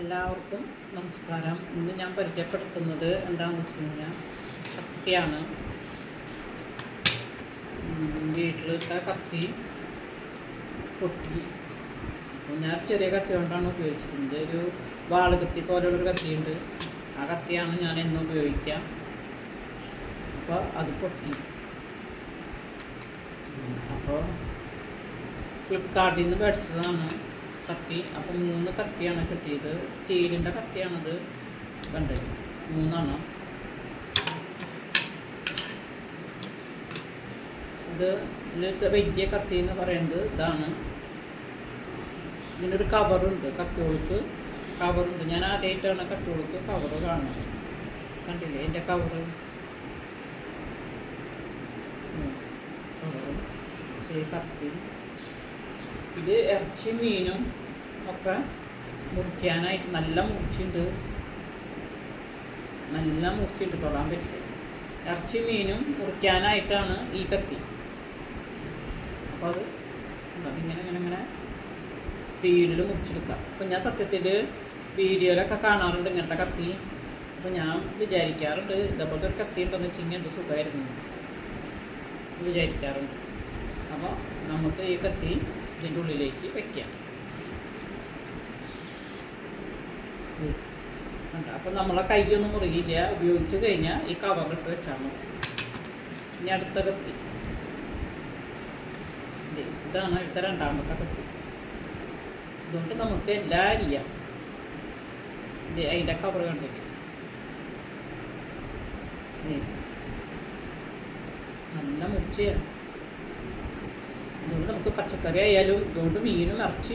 എല്ലാവർക്കും നമസ്കാരം. ഇന്ന് ഞാൻ പരിചയപ്പെടുത്തുന്നത് എന്താണെന്ന് വെച്ച് കഴിഞ്ഞാൽ കത്തിയാണ്. വീട്ടിലത്തെ കത്തി പൊട്ടി. ഞാൻ ചെറിയ കത്തി കൊണ്ടാണ് ഉപയോഗിച്ചിരുന്നത്. ഒരു വാൾ കത്തി പോലുള്ളൊരു കത്തിയുണ്ട്. ആ കത്തിയാണ് ഞാൻ എന്നും ഉപയോഗിക്കാം അപ്പോൾ അത് പൊട്ടി. അപ്പോൾ ഫ്ലിപ്കാർട്ടിൽ നിന്ന് മേടിച്ചതാണ്. കത്തി. അപ്പം മൂന്ന് കത്തിയാണ് കിട്ടിയത്. സ്റ്റീലിന്റെ കത്തിയാണത് കണ്ടത്. മൂന്നെണ്ണം. ഇത് ഇതിലത്തെ വലിയ കത്തി എന്ന് പറയുന്നത് ഇതാണ്. ഇതിനൊരു കവറുണ്ട്. കത്തികൾക്ക് കവറുണ്ട്. ഞാൻ ആദ്യമായിട്ടാണ് കത്തികൾക്ക് കവറ് കാണുന്നത്. കണ്ടില്ലേ? എന്റെ കവറ്. കവറ്. ഈ കത്തി. ഇത് ഇറച്ചിയും മീനും ഒക്കെ മുറിക്കാനായിട്ട് നല്ല മുറിച്ചുണ്ട്. നല്ല മുറിച്ചുണ്ട് തൊടാൻ പറ്റില്ല. ഇറച്ചി മീനും മുറിക്കാനായിട്ടാണ് ഈ കത്തി. അപ്പോൾ അത്. അതിങ്ങനെ ഇങ്ങനെ ഇങ്ങനെ സ്പീഡിൽ മുറിച്ചെടുക്കാം. അപ്പം ഞാൻ സത്യത്തിൽ വീഡിയോയിലൊക്കെ കാണാറുണ്ട് ഇങ്ങനത്തെ കത്തി. അപ്പോൾ ഞാൻ വിചാരിക്കാറുണ്ട് ഇതേപോലത്തെ ഒരു കത്തി ഉണ്ടെന്ന് വെച്ചെങ്കിൽ എന്ത് സുഖമായിരുന്നു വിചാരിക്കാറുണ്ട്. അപ്പോൾ നമുക്ക് ഈ കത്തി ഇതിന്റെ ഉള്ളിലേക്ക് വെക്കാം അപ്പം നമ്മളെ കൈയൊന്നും മുറിയില്ല ഉപയോഗിച്ച് കഴിഞ്ഞാൽ ഈ കവറിട്ട് വെച്ചാൽ മതി. ഇനി അടുത്ത കത്തി. ഇതാണ് അടുത്ത രണ്ടാമത്തെ കത്തി. ഇതുകൊണ്ട് നമുക്ക് എല്ലാം അറിയാം. അതിന്റെ കവർ കണ്ടില്ലേ? നല്ല മുറിച്ചാണ് ഇതുകൊണ്ട് നമുക്ക് പച്ചക്കറി ആയാലും ഇതുകൊണ്ട് മീനും നിറച്ച്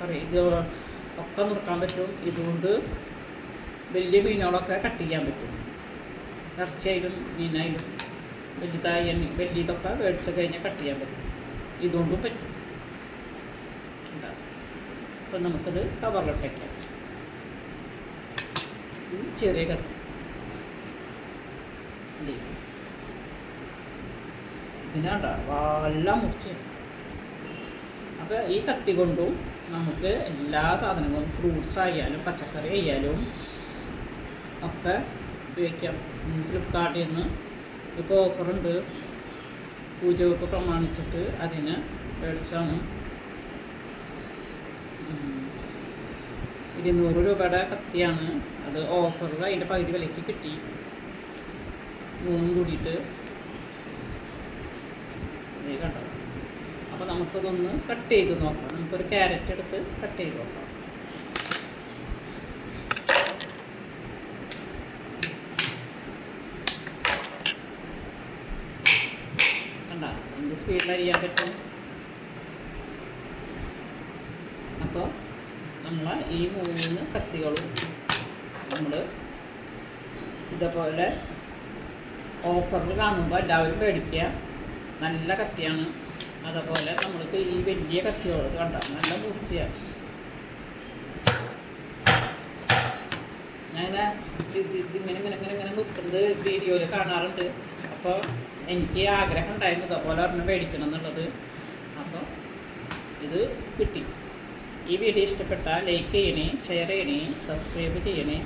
കറി ഇത് ഒക്കെ നുറുക്കാൻ പറ്റും. ഇതുകൊണ്ട് വലിയ മീനുകളൊക്കെ കട്ട് ചെയ്യാൻ പറ്റും. ഇറച്ചിയായാലും മീനായാലും വലുതായ വലിയതൊക്കെ മേടിച്ച് കഴിഞ്ഞാൽ കട്ട് ചെയ്യാൻ പറ്റും. ഇതുകൊണ്ടും പറ്റും. അപ്പം നമുക്കത് കവറിലോട്ട് വയ്ക്കാം ചെറിയ കത്തി. ഇതിനാണ്ട? എല്ലാം മുറിച്ച് അപ്പോൾ ഈ കത്തി കൊണ്ടും നമുക്ക് എല്ലാ സാധനങ്ങളും ഫ്രൂട്ട്സ് ആയാലും പച്ചക്കറി ആയാലും ഒക്കെ ഉപയോഗിക്കാം. ഫ്ലിപ്കാർട്ടിൽ നിന്ന് ഇപ്പോൾ ഓഫറുണ്ട് പൂജവെപ്പ് പ്രമാണിച്ചിട്ട് അതിന് മേടിച്ചാണ്. ഇരുന്നൂറ് രൂപയുടെ കത്തിയാണ്. അത് ഓഫറിൽ അതിന്റെ പകുതി വിലയ്ക്ക് കിട്ടി. മൂന്നും കൂടിയിട്ട് ഇത് കണ്ടോ? അപ്പോൾ നമുക്കതൊന്ന് കട്ട് ചെയ്ത് നോക്കാം. നമുക്കൊരു ക്യാരറ്റ് എടുത്ത് കട്ട് ചെയ്ത് നോക്കാം. കണ്ട? എന്ത് സ്പീഡിൽ അരിയാൻ പറ്റും? അപ്പോൾ നമ്മൾ ഈ മൂന്ന് കത്തികളും നമ്മൾ ഇതേപോലെ ഓഫറിൽ കാണുമ്പോൾ എല്ലാവരും മേടിക്കുക. നല്ല കത്തിയാണ്. അതുപോലെ നമ്മൾക്ക് ഈ വലിയ കത്തിയോട് കണ്ട? നല്ല മുറിച്ചയാണ് ഞാൻ ഇത് ഇതിങ്ങനെ ഇങ്ങനെ ഇങ്ങനെ ഇങ്ങനെ നിൽക്കുന്നത് വീഡിയോയിൽ കാണാറുണ്ട്. അപ്പോൾ എനിക്ക് ആഗ്രഹം ഉണ്ടായിരുന്നു ഇതേപോലെ ഒരെണ്ണം മേടിക്കണം എന്നുള്ളത്. അപ്പോൾ ഇത് കിട്ടി. ഈ വീഡിയോ ഇഷ്ടപ്പെട്ടാൽ ലൈക്ക് ചെയ്യണേ ഷെയർ ചെയ്യണേ സബ്സ്ക്രൈബ് ചെയ്യണേ.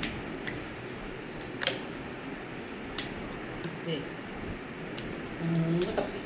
മൂന്ന് കത്തി.